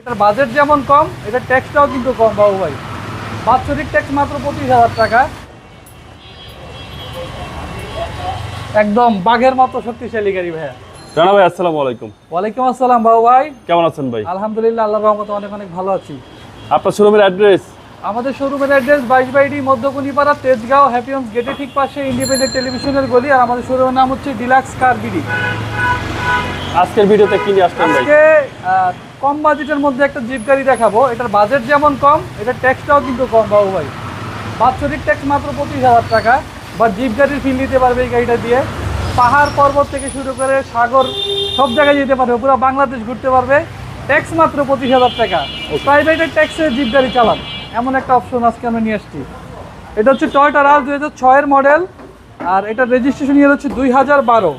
এটার বাজেট যেমন কম এটার ট্যাক্সটাও কিন্তু কম বাবু ভাই। বাৎসরিক ট্যাক্স মাত্র পঁচিশ হাজার টাকা। একদম বাঘের মতো শক্তিশালী গাড়ি ভাইয়া। রানা ভাই আসসালামু আলাইকুম। ওয়ালাইকুম আসসালাম বাবু ভাই। কেমন আছেন ভাই? আলহামদুলিল্লাহ আল্লাহর রহমতে অনেক অনেক ভালো আছি। আপনার শোরুমের অ্যাড্রেস আমাদের শোরুমের অ্যাড্রেস বাইশ বাইডি মধ্যকুনিপাড়া তেজগাঁও হ্যাপিয়ন্স গেটের ঠিক পাশে ইন্ডিপেন্ডেন্ট টেলিভিশনের গলি আর আমাদের শোরুমের নাম হচ্ছে ডিলাক্স কার বিডি আজকের ভিডিওতে কি নিয়ে আসলেন ভাই? আজকে কম বাজেটের মধ্যে একটা জিপ গাড়ি দেখাবো। এটার বাজেট যেমন কম এটার ট্যাক্সটাও কিন্তু কম বাবু ভাই। বাৎসরিক ট্যাক্স মাত্র পঁচিশ হাজার টাকা বা জিপ গাড়ির ফিল দিতে পারবে এই গাড়িটা দিয়ে। পাহাড় পর্বত থেকে শুরু করে সাগর সব জায়গায় যেতে পারবে পুরো বাংলাদেশ ঘুরতে পারবে। ট্যাক্স মাত্র পঁচিশ হাজার টাকা। প্রাইভেটের ট্যাক্সে জিপ গাড়ি চালান। এমন একটা অপশন আজকে আমরা নিয়ে আসছি। এটা হচ্ছে টয়টা রাজ দুই হাজার ছয়ের মডেল আর এটা রেজিস্ট্রেশন ইয়ার হচ্ছে দুই হাজার বারো।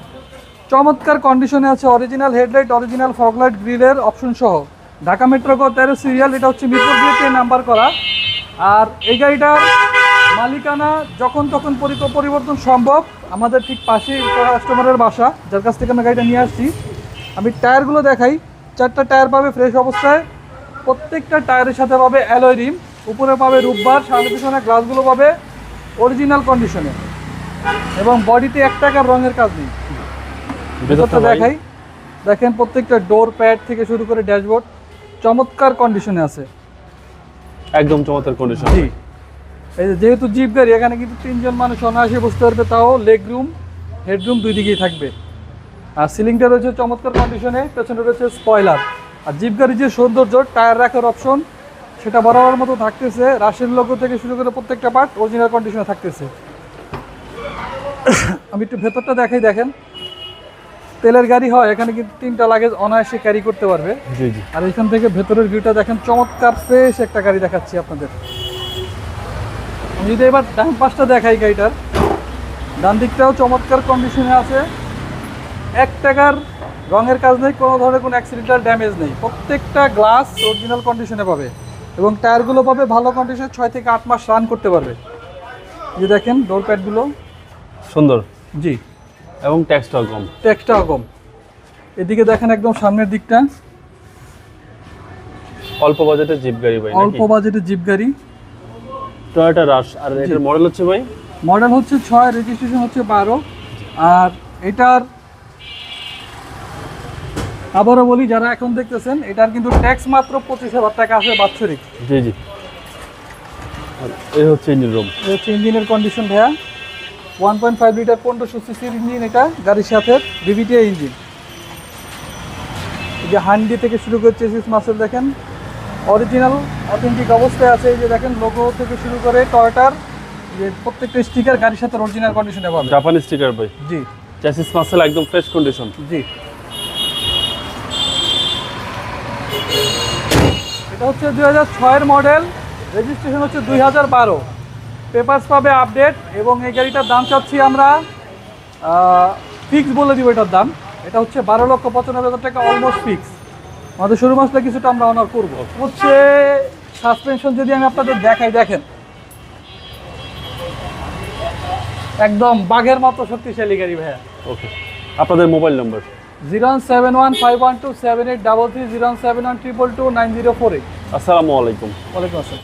চমৎকার কন্ডিশনে আছে অরিজিনাল হেডলাইট অরিজিনাল ফগলাইট গ্রিলের অপশন সহ। ঢাকা মেট্রো ক তেরো সিরিয়াল এটা হচ্ছে মিরপুর বিয়েতে নাম্বার করা। আর এই গাড়িটার মালিকানা যখন তখন পরি- পরিবর্তন সম্ভব, আমাদের ঠিক পাশেই কাস্টমারের বাসা, যার কাছ থেকে আমরা গাড়িটা নিয়ে আসছি। আমি টায়ারগুলো দেখাই, চারটা টায়ার পাবে ফ্রেশ অবস্থায়, প্রত্যেকটা টায়ারের সাথে পাবে অ্যালয় রিম উপরে পাবে রূপবার সামনে পিছনে গ্লাসগুলো পাবে অরিজিনাল কন্ডিশনে এবং বডিতে এক টাকার রঙের কাজ নেই। ভেতরটা দেখাই। দেখেন প্রত্যেকটা ডোর প্যাড থেকে শুরু করে ড্যাশবোর্ড চমৎকার কন্ডিশনে আছে। একদম চমৎকার কন্ডিশন জি। এই যে যেহেতু জিপ গাড়ি এখানে কিন্তু তিনজন মানুষ অনায়াসে বসতে পারবে তাও লেগ রুম হেডরুম দুই দিকেই থাকবে। আর সিলিংটা রয়েছে চমৎকার কন্ডিশনে পেছনে রয়েছে স্পয়লার আর জিপ গাড়ির যে সৌন্দর্য টায়ার রাখার অপশন সেটা বরাবর মতো থাকতেছে। রাশের লোগো থেকে শুরু করে প্রত্যেকটা পার্ট অরিজিনাল কন্ডিশনে থাকতেছে। আমি একটু ভেতরটা দেখাই দেখেন। তেলের গাড়ি হয় এখানে কিন্তু তিনটা লাগেজ অনায়াসে ক্যারি করতে পারবে। আর এখান থেকে ভেতরের ভিউটা দেখেন চমৎকার ফ্রেশ একটা গাড়ি দেখাচ্ছি আপনাদের। আমি যদি এবার ডান পাশটা দেখাই গাড়িটার ডান দিকটাও চমৎকার কন্ডিশনে আছে। এক টাকার রঙের কাজ নেই কোনো ধরনের কোনো অ্যাক্সিডেন্টাল ড্যামেজ নেই। প্রত্যেকটা গ্লাস অরিজিনাল কন্ডিশনে পাবে। এবং টায়ারগুলো পাবে ভালো কন্ডিশনে ছয় থেকে আট মাস রান করতে পারবে। যে দেখেন ডোর প্যাডগুলো সুন্দর। জি। এবং ট্যাক্সটাও কম। ট্যাক্সটাও কম। এদিকে দেখেন একদম সামনের দিকটা। অল্প বাজেটের জিপ গাড়ি ভাই অল্প বাজেটের জিপ গাড়ি। টয়োটা রাশ আর এটার মডেল হচ্ছে ভাই? মডেল হচ্ছে ছয় রেজিস্ট্রেশন হচ্ছে বারো। আর এটার আবারও বলি যারা এখন দেখতেছেন এটার কিন্তু ট্যাক্স মাত্র পঁচিশ হাজার টাকা আছে বাৎসরিক। জি জি। এই হচ্ছে ইঞ্জিন রুম এই হচ্ছে ইঞ্জিনের কন্ডিশন ভাইয়া। ওয়ান পয়েন্ট ফাইভ লিটার পনেরোশো সিসির ইঞ্জিন এটা গাড়ির সাথে বিবিটিআই ইঞ্জিন এই যে হান্ডি থেকে শুরু করে চেসিস মাসেল দেখেন অরিজিনাল অথেন্টিক অবস্থায় আছে। এই যে দেখেন লোগো থেকে শুরু করে টয়টার যে প্রত্যেকটা স্টিকার গাড়ির সাথে অরিজিনাল কন্ডিশনে পাবে জাপানি স্টিকার ভাই। জি। চ্যাসিস মাসেল একদম ফ্রেশ কন্ডিশন জি। এটা হচ্ছে দুই হাজার ছয়ের মডেল। রেজিস্ট্রেশন হচ্ছে দুই হাজার বারো। পেপার্স পাবে আপডেট এবং এই গাড়িটার দাম চাচ্ছি আমরা ফিক্স বলে দিব এটার দাম। এটা হচ্ছে বারো লক্ষ পঁচানব্বই হাজার টাকা অলমোস্ট ফিক্স আমাদের শুরু মাসটা কিছুটা আমরা অনার করব। হচ্ছে সাসপেনশন যদি আমি আপনাদের দেখাই, দেখেন। একদম বাঘের মতো শক্তিশালী গাড়ি ভাইয়া। ওকে আপনাদের mobile number zero seven one five one two seven eight double three zero seven one triple two nine zero four eight. আসসালামু আলাইকুম। ওয়ালাইকুম আসসালাম।